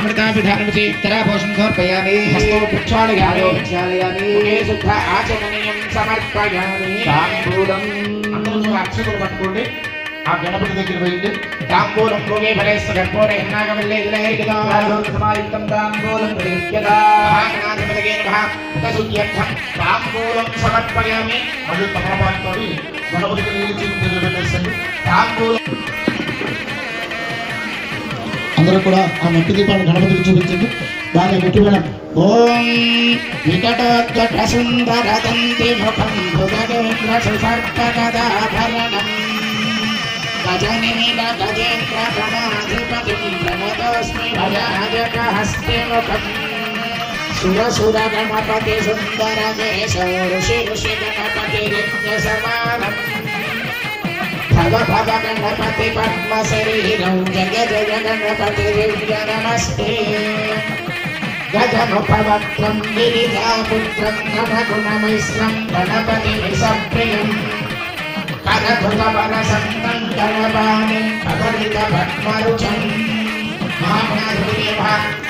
అమృతాభిధానమితి ఉత్తరాభూషం సమర్పయామి హస్తో ముఖే శుద్ధ ఆచమనీయం సమర్పయామి తాంబూలం అందరూ అక్షతలు పట్టుకోండి। ఆ గణపతి దగ్గర పోయింది। తాంబూలం భూమి ఫలేస్త కర్పూర ఎన్నాగమల్లే ఇలహరికదా సమాయుక్తం తాంబూలం తాంబూలం సమర్పయామి। మరియు చూపు పెట్టేసండి తాంబూలం అందరూ కూడా ఆ మట్టి దీపాన్ని గణపతికి చూపించండి. దాని పెట్టి మేడం ఓం వికటోద్గట సుందర దంతి ముఖం భుజగేంద్ర గజేంద్ర గణాధిపతిం భయాజక సురసుర గణపతి సుందర ఋషి ఋషి గణపతి సమానం. భవ గణపతి పద్మ శరీరం జగ జగ గణపతి దివ్య నమస్తే గజముఖవక్త్రం గిరిజాపుత్రం గణగుణమైశ్రం గణపతి విసప్రియం సంతం గణపాణి కదలిత పద్మరుచం మహాగణాధిపతిదేవ భక్త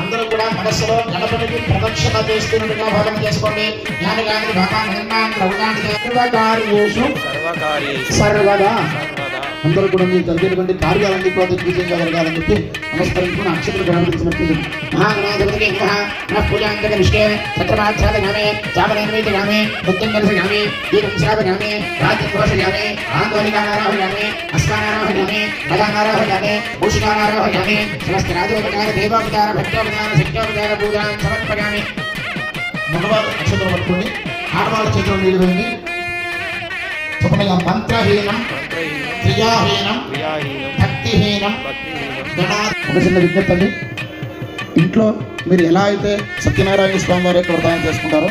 అందరూ కూడా మనస్సులో గణపతికి ప్రదక్షిణ చేస్తున్నట్టుగా భావన చేసుకోండి. జ్ఞానగాని భగవాన్ హనుమాన్ సర్వదా. అందరూ కూడా మీరు జరిగేటువంటి కార్యాలన్నీ కూడా దిగ్విజయంగా జరగాలని చెప్పి నమస్కరించుకుని అక్షతలు గణపతికి సమర్పించండి మహాగణాధిపతికి నమః. గామే దీపంశాప గామే రాజ్యఘోష గామే నృత్యంగరసగామి గామే శ్రావగామి గామే మదానారాహ గామే భూషికానారాహ గామే సమస్త రాజోపకార దేవోపచార భక్తోపచార శక్తోపచార పూజాం సమర్పగామి మగవాళ్ళు అక్షతలు పట్టుకోండి. ఆడవాళ్ళ చేతిలో నీళ్ళు వేయండి. చెప్పండి మంత్రహీనం క్రియాహీనం భక్తిహీనం. ఒక చిన్న విజ్ఞప్తి అండి. ఇంట్లో మీరు ఎలా అయితే సత్యనారాయణ స్వామి వారి యొక్క వ్రతాన్ని చేసుకుంటారో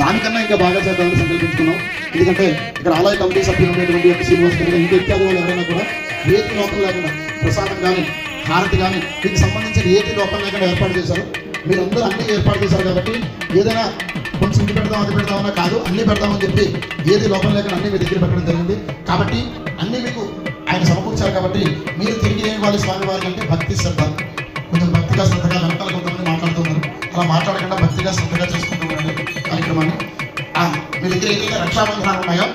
దానికన్నా ఇంకా బాగా చేద్దామని సంకల్పించుకున్నాం. ఎందుకంటే ఇక్కడ ఆలయ కమిటీ సభ్యులు ఉండేటువంటి యొక్క శ్రీనివాస్ ఇంకా ఇత్యాది వాళ్ళు ఎవరైనా కూడా ఏది లోపం లేకుండా ప్రసాదం కానీ హారతి కానీ వీటికి సంబంధించిన ఏది లోపం లేకుండా ఏర్పాటు చేశారు. మీరు అందరూ అన్ని ఏర్పాటు చేశారు కాబట్టి ఏదైనా కొంచెం ఇది పెడదాం అది పెడదామన్నా కాదు అన్ని పెడదామని చెప్పి ఏది లోపం లేకుండా అన్ని మీ దగ్గర పెట్టడం జరిగింది. కాబట్టి అన్ని మీకు ఆయన సమకూర్చారు కాబట్టి మీరు తిరిగి ఏమి వాళ్ళు స్వామి వారి అంటే భక్తి శ్రద్ధ. కొంచెం భక్తిగా శ్రద్ధగా వెనకాల కొంతమంది మాట్లాడుతున్నారు అలా మాట్లాడకుండా భక్తిగా శ్రద్ధగా చేసుకుంటూ ఉండండి కార్యక్రమాన్ని. ఆ, మీ దగ్గర ఏదైతే రక్షాబంధనాలు ఉన్నాయో